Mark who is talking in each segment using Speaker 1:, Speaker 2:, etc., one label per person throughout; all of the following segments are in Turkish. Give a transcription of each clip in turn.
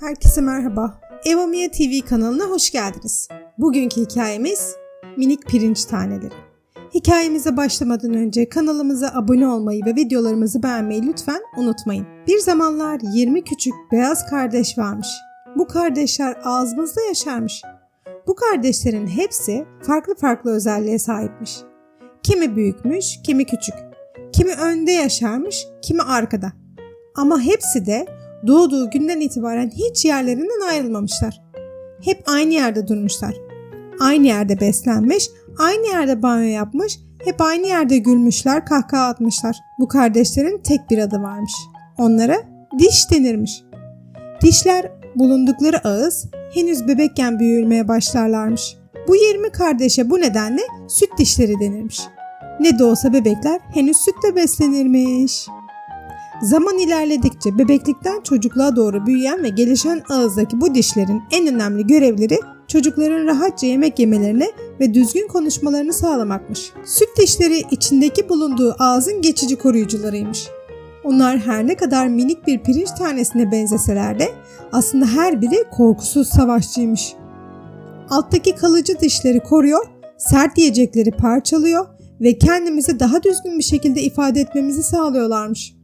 Speaker 1: Herkese merhaba. Eva Mia TV kanalına hoş geldiniz. Bugünkü hikayemiz Minik Pirinç Taneleri. Hikayemize başlamadan önce kanalımıza abone olmayı ve videolarımızı beğenmeyi lütfen unutmayın. Bir zamanlar 20 küçük beyaz kardeş varmış. Bu kardeşler ağzımızda yaşarmış. Bu kardeşlerin hepsi farklı farklı özelliğe sahipmiş. Kimi büyükmüş, kimi küçük. Kimi önde yaşarmış, kimi arkada. Ama hepsi de doğduğu günden itibaren hiç yerlerinden ayrılmamışlar. Hep aynı yerde durmuşlar. Aynı yerde beslenmiş, aynı yerde banyo yapmış, hep aynı yerde gülmüşler, kahkaha atmışlar. Bu kardeşlerin tek bir adı varmış. Onlara diş denirmiş. Dişler bulundukları ağız henüz bebekken büyülmeye başlarlarmış. Bu 20 kardeşe bu nedenle süt dişleri denirmiş. Ne de olsa bebekler henüz sütle beslenirmiş. Zaman ilerledikçe bebeklikten çocukluğa doğru büyüyen ve gelişen ağızdaki bu dişlerin en önemli görevleri çocukların rahatça yemek yemelerine ve düzgün konuşmalarını sağlamakmış. Süt dişleri içindeki bulunduğu ağzın geçici koruyucularıymış. Onlar her ne kadar minik bir pirinç tanesine benzeseler de aslında her biri korkusuz savaşçıymış. Alttaki kalıcı dişleri koruyor, sert yiyecekleri parçalıyor ve kendimizi daha düzgün bir şekilde ifade etmemizi sağlıyorlarmış.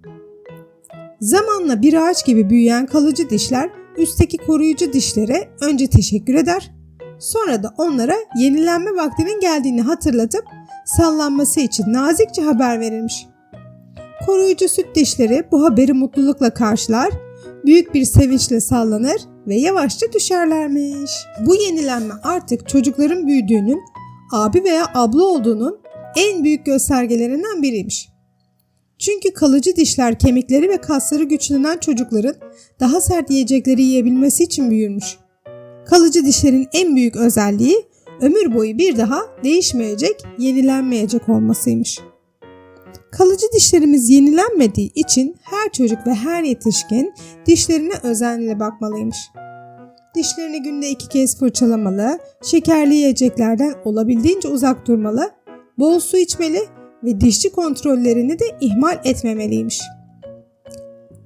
Speaker 1: Zamanla bir ağaç gibi büyüyen kalıcı dişler üstteki koruyucu dişlere önce teşekkür eder, sonra da onlara yenilenme vaktinin geldiğini hatırlatıp sallanması için nazikçe haber verilmiş. Koruyucu süt dişleri bu haberi mutlulukla karşılar, büyük bir sevinçle sallanır ve yavaşça düşerlermiş. Bu yenilenme artık çocukların büyüdüğünün, abi veya abla olduğunun en büyük göstergelerinden biriymiş. Çünkü kalıcı dişler kemikleri ve kasları güçlenen çocukların daha sert yiyecekleri yiyebilmesi için büyürmüş. Kalıcı dişlerin en büyük özelliği ömür boyu bir daha değişmeyecek, yenilenmeyecek olmasıymış. Kalıcı dişlerimiz yenilenmediği için her çocuk ve her yetişkin dişlerine özenle bakmalıymış. Dişlerini günde iki kez fırçalamalı, şekerli yiyeceklerden olabildiğince uzak durmalı, bol su içmeli ve dişçi kontrollerini de ihmal etmemeliymiş.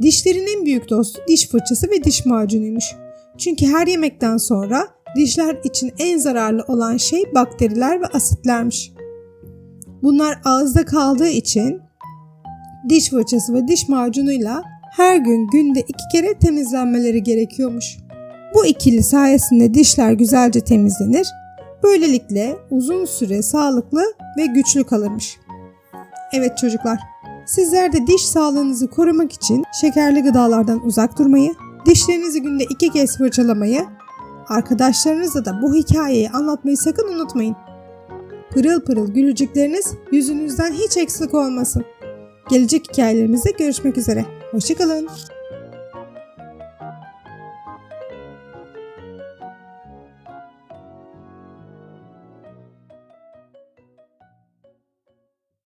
Speaker 1: Dişlerin en büyük dostu diş fırçası ve diş macunuymuş. Çünkü her yemekten sonra dişler için en zararlı olan şey bakteriler ve asitlermiş. Bunlar ağızda kaldığı için diş fırçası ve diş macunuyla her gün günde iki kere temizlenmeleri gerekiyormuş. Bu ikili sayesinde dişler güzelce temizlenir. Böylelikle uzun süre sağlıklı ve güçlü kalırmış. Evet çocuklar, sizler de diş sağlığınızı korumak için şekerli gıdalardan uzak durmayı, dişlerinizi günde iki kez fırçalamayı, arkadaşlarınıza da bu hikayeyi anlatmayı sakın unutmayın. Pırıl pırıl gülücükleriniz yüzünüzden hiç eksik olmasın. Gelecek hikayelerimizde görüşmek üzere. Hoşçakalın.